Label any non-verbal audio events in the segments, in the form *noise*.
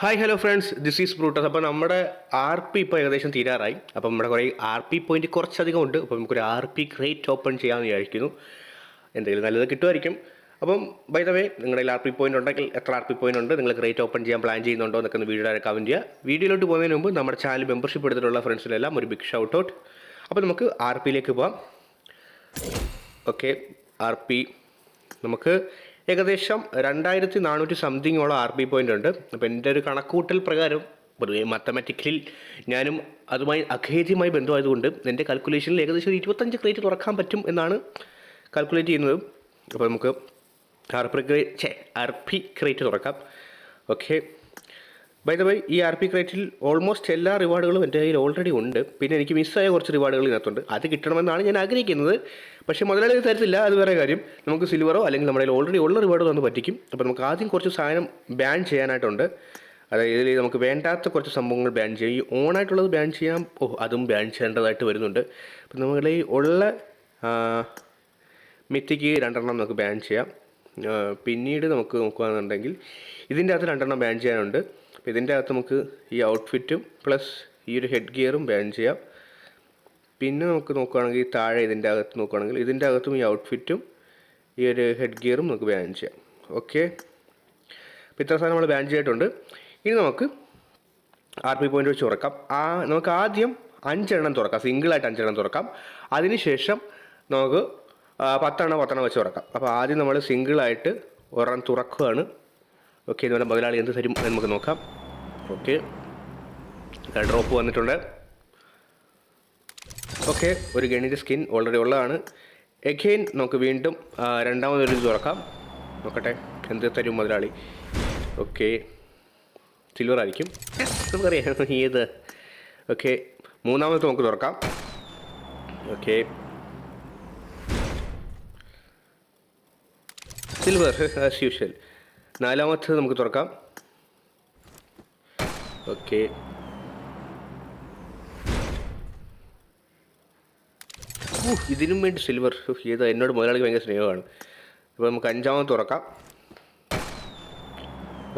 Hi hello friends this is Brutus അപ്പോൾ നമ്മുടെ R P ഇപ്പോൾ ഏകദേശം തീരാറായി. അപ്പോൾ നമ്മുടെ കുറേ ആർ പി പോയിന്റ് കുറച്ചധികം ഉണ്ട്. അപ്പോൾ നമുക്കൊരു ആർ പി ക്രേറ്റ് ഓപ്പൺ ചെയ്യാമെന്ന് വിചാരിക്കുന്നു. എന്തെങ്കിലും നല്ലത് കിട്ടുമായിരിക്കും. അപ്പം ബൈ ദ വേ നിങ്ങളുടെ ആർ പി പോയിന്റ് ഉണ്ടെങ്കിൽ എത്ര ആർ പി പോയിന്റ് ഉണ്ട്? നിങ്ങൾ ക്രേറ്റ് ഓപ്പൺ ചെയ്യാൻ പ്ലാൻ ചെയ്യുന്നുണ്ടോ എന്നൊക്കെ ഒന്ന് വീഡിയോ കമന്റ് ചെയ്യുക. വീഡിയോയിലോട്ട് പോകുന്നതിന് മുമ്പ് നമ്മുടെ ചാനൽ മെമ്പർഷിപ്പ് എടുത്തിട്ടുള്ള ഫ്രണ്ട്സിലെല്ലാം ഒരു ബിഗ് ഷൗട്ട് ഔട്ട് അപ്പോൾ നമുക്ക് ആർ പിയിലേക്ക് പോവാം. ഓക്കെ ആർ പി നമുക്ക് ഏകദേശം രണ്ടായിരത്തി നാനൂറ്റി സംതിങ്ങോളം ആർ ബി പോയിന്റ് ഉണ്ട്. അപ്പോൾ എന്റെ ഒരു കണക്കൂട്ടൽ പ്രകാരം പൊതുവേ മാത്തമാറ്റിക്കലിൽ ഞാനും അതുമായി അഖേദ്യമായി ബന്ധമായതുകൊണ്ട് എന്റെ കാൽക്കുലേഷനിൽ ഏകദേശം ഇരുപത്തഞ്ച് ക്രേറ്റ് തുറക്കാൻ പറ്റും എന്നാണ് കാൽക്കുലേറ്റ് ചെയ്യുന്നത്. അപ്പോൾ നമുക്ക് ആർ പി ക്രേറ്റ് ഛേ പി ക്രേറ്റ് തുറക്കാം. ഓക്കെ ബൈ ദ വൈ ഈ ആർ പി ക്രൈറ്റിൽ ഓൾമോസ്റ്റ് എല്ലാ റിവാർഡുകളും എന്റെ കയ്യിൽ ഓൾറെഡി ഉണ്ട്. പിന്നെ എനിക്ക് മിസ്സായ കുറച്ച് റിവാർഡുകൾ ഇതിനകത്തുണ്ട്. അത് കിട്ടണമെന്നാണ് ഞാൻ ആഗ്രഹിക്കുന്നത്. പക്ഷേ മുതലാളി തരത്തില്ല അത് വേറെ കാര്യം. നമുക്ക് സിൽവറോ അല്ലെങ്കിൽ നമ്മുടെ ഓൾറെഡി ഉള്ള റിവാർഡ് ഒന്ന് പറ്റിക്കും. അപ്പോൾ നമുക്ക് ആദ്യം കുറച്ച് സാധനം ബാൻ ചെയ്യാനായിട്ടുണ്ട്. അതായത് ഇതിൽ നമുക്ക് വേണ്ടാത്ത കുറച്ച് സംഭവങ്ങൾ ബാൻ ചെയ്യാം. ഈ ഓണായിട്ടുള്ളത് ബാൻ ചെയ്യാൻ ഓ അതും ബാൻ ചെയ്യേണ്ടതായിട്ട് വരുന്നുണ്ട്. അപ്പോൾ നമ്മുടെ ഈ ഉള്ള മിത്തിക്ക് രണ്ടെണ്ണം നമുക്ക് ബാൻ ചെയ്യാം. പിന്നീട് നമുക്ക് നോക്കുകയാണെന്നുണ്ടെങ്കിൽ ഇതിന്റെ അകത്ത് രണ്ടെണ്ണം ബാൻ ചെയ്യാനുണ്ട്. അപ്പോൾ ഇതിന്റെ അകത്ത് നമുക്ക് ഈ ഔട്ട്ഫിറ്റും പ്ലസ് ഈ ഒരു ഹെഡ് ഗിയറും ബാൻ ചെയ്യാം. പിന്നെ നമുക്ക് നോക്കുകയാണെങ്കിൽ താഴെ ഇതിന്റെ അകത്ത് നോക്കുകയാണെങ്കിൽ ഇതിന്റെ അകത്തും ഈ ഔട്ട്ഫിറ്റും ഈ ഒരു ഹെഡ് ഗിയറും നമുക്ക് ബാൻ ചെയ്യാം. ഓക്കെ അപ്പോൾ ഇത്ര സാധനം നമ്മൾ ബാൻ ചെയ്തിട്ടുണ്ട്. ഇനി നമുക്ക് ആർ പി പോയിന്റ് വെച്ച് തുറക്കാം. ആ നമുക്ക് ആദ്യം അഞ്ചെണ്ണം തുറക്കാം. സിംഗിളായിട്ട് അഞ്ചെണ്ണം തുറക്കാം. അതിനുശേഷം നമുക്ക് പത്തെണ്ണം പത്തെണ്ണം വെച്ച് തുറക്കാം. അപ്പോൾ ആദ്യം നമ്മൾ സിംഗിളായിട്ട് ഒരെണ്ണം തുറക്കുകയാണ് ഓക്കെ ഇതുപോലെ മുതലാളി എന്ത് തരും നമുക്ക് നോക്കാം. ഓക്കെ ഡ്രോപ്പ് വന്നിട്ടുണ്ട്. ഓക്കെ ഒരു ഗണിത സ്കിൻ ഓൾറെഡി ഉള്ളതാണ്. എഗെയിൻ നമുക്ക് വീണ്ടും രണ്ടാമതൊരു ഇത് തുറക്കാം. നോക്കട്ടെ എന്ത് തരും മുതലാളി? ഓക്കെ സിൽവർ ആയിരിക്കും. നമുക്കറിയാം ഏത്? ഓക്കെ മൂന്നാമത്തെ നമുക്ക് തുറക്കാം. ഓക്കെ സിൽവർ ആസ് യൂഷ്വൽ നാലാമത്തത് നമുക്ക് തുറക്കാം. ഓക്കെ ഇതിനും വേണ്ടി സിൽവർ ഏതാ എന്നോട് മുതലാളിക്ക് ഭയങ്കര സ്നേഹമാണ്. അപ്പോൾ നമുക്ക് അഞ്ചാമത് തുറക്കാം.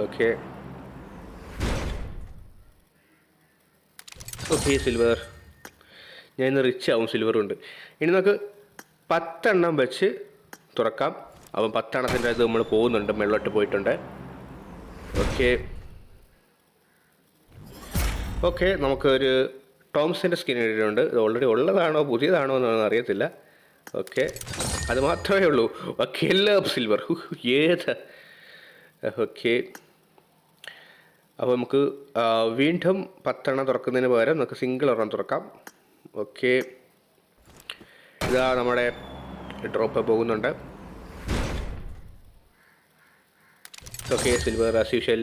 ഓക്കെ ഓക്കെ സിൽവർ ഞാൻ ഇന്ന് റിച്ച് ആവും സിൽവർ കൊണ്ട് ഇനി നമുക്ക് പത്തെണ്ണം വെച്ച് തുറക്കാം. അപ്പം പത്തെണ്ണത്തിന്റെ അത് നമ്മൾ പോകുന്നുണ്ട് മെള്ളോട്ട് പോയിട്ടുണ്ട്. ഓക്കെ. ഓക്കെ നമുക്കൊരു ടോംസിന്റെ സ്കിൻ ഇട്ടിട്ടുണ്ട്. ഇത് ഓൾറെഡി ഉള്ളതാണോ പുതിയതാണോ എന്നൊന്നും അറിയത്തില്ല. ഓക്കെ. അത് മാത്രമേ ഉള്ളൂ. ഓക്കെ എല്ലാം സിൽവർ ഏത്? ഓക്കെ. അപ്പോൾ നമുക്ക് വീണ്ടും പത്തെണ്ണം തുറക്കുന്നതിന് പകരം നമുക്ക് സിംഗിൾ ഒരെണ്ണം തുറക്കാം. ഓക്കെ. ഇതാ നമ്മുടെ ഡ്രോപ്പ് പോകുന്നുണ്ട്. ഓക്കെ സിൽവർ ആസ് യൂഷ്വൽ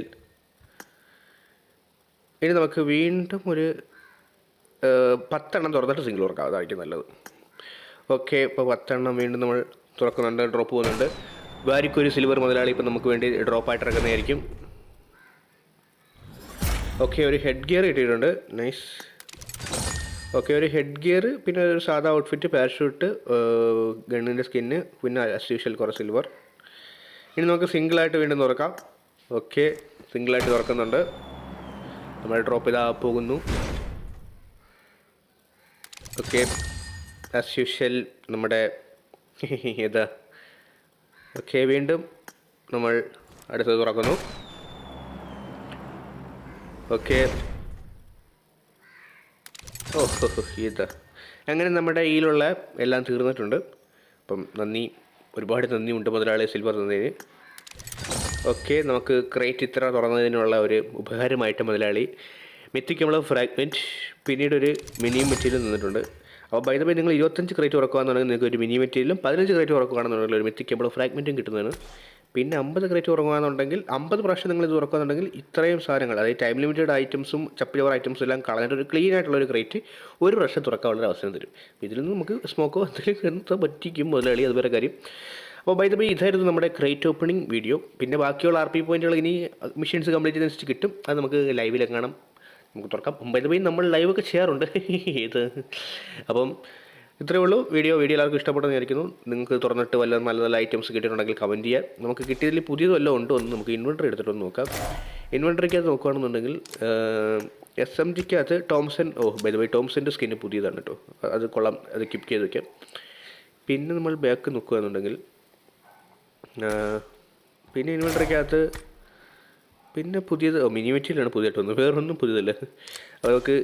ഇനി നമുക്ക് വീണ്ടും ഒരു പത്തെണ്ണം തുറന്നിട്ട് സിംഗിൾ തുറക്കാം. അതായിരിക്കും നല്ലത്. ഓക്കെ ഇപ്പോൾ പത്തെണ്ണം വീണ്ടും നമ്മൾ തുറക്കുന്നുണ്ട് ഡ്രോപ്പ് പോകുന്നുണ്ട്. വാരിക്കൊരു സിൽവർ മുതലാളി ഇപ്പം നമുക്ക് വേണ്ടി ഡ്രോപ്പായിട്ട് ഇറക്കുന്നതായിരിക്കും ഓക്കെ ഒരു ഹെഡ് ഗിയർ കിട്ടിയിട്ടുണ്ട്. നൈസ് ഓക്കെ ഒരു ഹെഡ് ഗിയർ പിന്നെ ഒരു സാധാ ഔട്ട്ഫിറ്റ് പാരഷൂട്ട് ഗണ്ണിന്റെ സ്കിന്ന് പിന്നെ അസ്യൂഷ്യൽ കുറേ സിൽവർ ഇനി നമുക്ക് സിംഗിൾ ആയിട്ട് വീണ്ടും തുറക്കാം. ഓക്കെ സിംഗിളായിട്ട് തുറക്കുന്നുണ്ട്. നമ്മൾ ഡ്രോപ്പ് ചെയ്താൽ പോകുന്നു. ഓക്കെ ആസ് യൂഷ്വൽ നമ്മുടെ *laughs* ഇത് ഓക്കെ വീണ്ടും നമ്മൾ അടുത്തത് തുറക്കുന്നു. ഓക്കെ. ഓ ഇതാ അങ്ങനെ നമ്മുടെ കയ്യിലുള്ള എല്ലാം തീർന്നിട്ടുണ്ട്. അപ്പം നന്ദി. ഒരുപാട് നന്ദിയുണ്ട് മുതലാളി സിൽവർ തന്നതിന് ഓക്കെ നമുക്ക് ക്രേറ്റ് ഇത്ര തുറന്നതിനുള്ള ഒരു ഉപകാരമായിട്ട് മുതലാളി. മെത്തിക്ക് നമ്മൾ ഫ്രാഗ്മെന്റ് പിന്നീട് ഒരു മിനി മെറ്റീരിയൽ തന്നിട്ടുണ്ട്. അപ്പോൾ ബൈ ബൈ നിങ്ങൾ ഇരുപത്തഞ്ച് ക്രേറ്റ് തുറക്കുകയാണെന്നുണ്ടെങ്കിൽ നിങ്ങൾക്ക് ഒരു മിനി മെറ്റീരിയലും പതിനഞ്ച് ക്രേറ്റ് ഉറക്കുകയാണെന്നുണ്ടെങ്കിൽ ഒരു മെത്തിക്ക് നമ്മൾ ഫ്രാഗ്മെന്റും കിട്ടുന്നതാണ്. പിന്നെ അമ്പത് ക്രേറ്റ് തുറക്കുകയാണെന്നുണ്ടെങ്കിൽ അമ്പത് പ്രാവശ്യം നിങ്ങൾ ഇത് തുറക്കുകയാണെന്നുണ്ടെങ്കിൽ ഇത്രയും സാധനങ്ങൾ അതായത് ടൈം ലിമിറ്റഡ് ഐറ്റംസും ചപ്പിലവർ ഐറ്റംസും എല്ലാം കളഞ്ഞിട്ട് ഒരു ക്ലീൻ ആയിട്ടുള്ള ഒരു ക്രേറ്റ് ഒരു പ്രാവശ്യം തുറക്കാനുള്ള ഒരു അവസരം തരും. ഇതിൽ നിന്ന് നമുക്ക് സ്മോക്കോ എന്തെങ്കിലും എന്താ പറ്റിക്കും മുതലാളി അത് വേറെ കാര്യം. അപ്പോൾ ബൈ ദ ബൈ ഇതായിരുന്നു നമ്മുടെ ക്രേറ്റ് ഓപ്പണിംഗ് വീഡിയോ പിന്നെ ബാക്കിയുള്ള ആർ പി പോയിന്റുകൾ ഇനി മിഷൻസ് കംപ്ലീറ്റ് ചെയ്തനുസരിച്ച് കിട്ടും. അത് നമുക്ക് ലൈവിലൊക്കെ കാണാം നമുക്ക് തുറക്കാം. ബൈ ദ ബൈ നമ്മൾ ലൈവൊക്കെ ചെയ്യാറുണ്ട്. *laughs* ഏത് അപ്പം ഇത്രയേ ഉള്ളൂ. വീഡിയോ വീഡിയോ എല്ലാവർക്കും ഇഷ്ടപ്പെട്ടെന്ന് വിചാരിക്കുന്നു. നിങ്ങൾക്ക് തുറന്നിട്ട് വല്ല നല്ല നല്ല ഐറ്റംസ് കിട്ടിയിട്ടുണ്ടെങ്കിൽ കമന്റ് ചെയ്യാം. നമുക്ക് കിട്ടിയതിൽ പുതിയത് വല്ലതും ഉണ്ടോ എന്ന് നമുക്ക് ഇൻവെർട്ടർ എടുത്തിട്ടൊന്ന് നോക്കാം. ഇൻവെർട്ടറിക്കകത്ത് നോക്കുകയാണെന്നുണ്ടെങ്കിൽ എസ് എം ജിക്കകത്ത് ടോംസൺ ഓ ബൈ ബൈ ടോംസന്റെ സ്കിന്ന് പുതിയതാണ് കേട്ടോ അത് കൊള്ളാം. അത് കിപ്പ് ചെയ്ത് വയ്ക്കാം പിന്നെ നമ്മൾ ബാക്ക് നോക്കുകയാണെന്നുണ്ടെങ്കിൽ പിന്നെ ഇൻവെർട്ടറിക്കകത്ത് പിന്നെ പുതിയത് മിനിമറ്റിയിലാണ് പുതിയതായിട്ട് വന്നത്. വേറൊന്നും പുതിയതല്ല. നമുക്ക്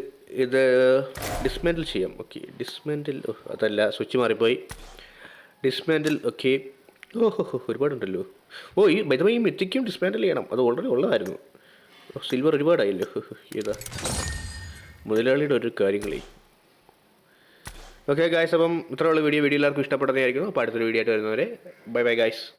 ഇത് ഡിസ്മാൻഡിൽ ചെയ്യാം. ഓക്കെ ഡിസ്മാൻഡിൽ അതല്ല സ്വിച്ച് മാറിപ്പോയി. ഡിസ്മാൻഡിൽ ഓക്കെ ഓ ഹോ ഹോ ഒരുപാടുണ്ടല്ലോ. ഓ ഈ ബൈ ഈ മെത്തിക്കും ഡിസ്മാൻഡിൽ ചെയ്യണം. അത് ഓൾറെഡി ഉള്ളതായിരുന്നു. സിൽവർ ഒരുപാടായില്ലോ. ഏതാ മുതലാളിയുടെ ഒരു കാര്യങ്ങളേ. ഓക്കെ ഗായ്സ് അപ്പം ഇത്രയുള്ള വീഡിയോ. വീഡിയോ എല്ലാവർക്കും ഇഷ്ടപ്പെടുന്നതായിരിക്കും അപ്പോൾ അടുത്തൊരു വീഡിയോ ആയിട്ട് വരുന്നവരെ. Bye bye guys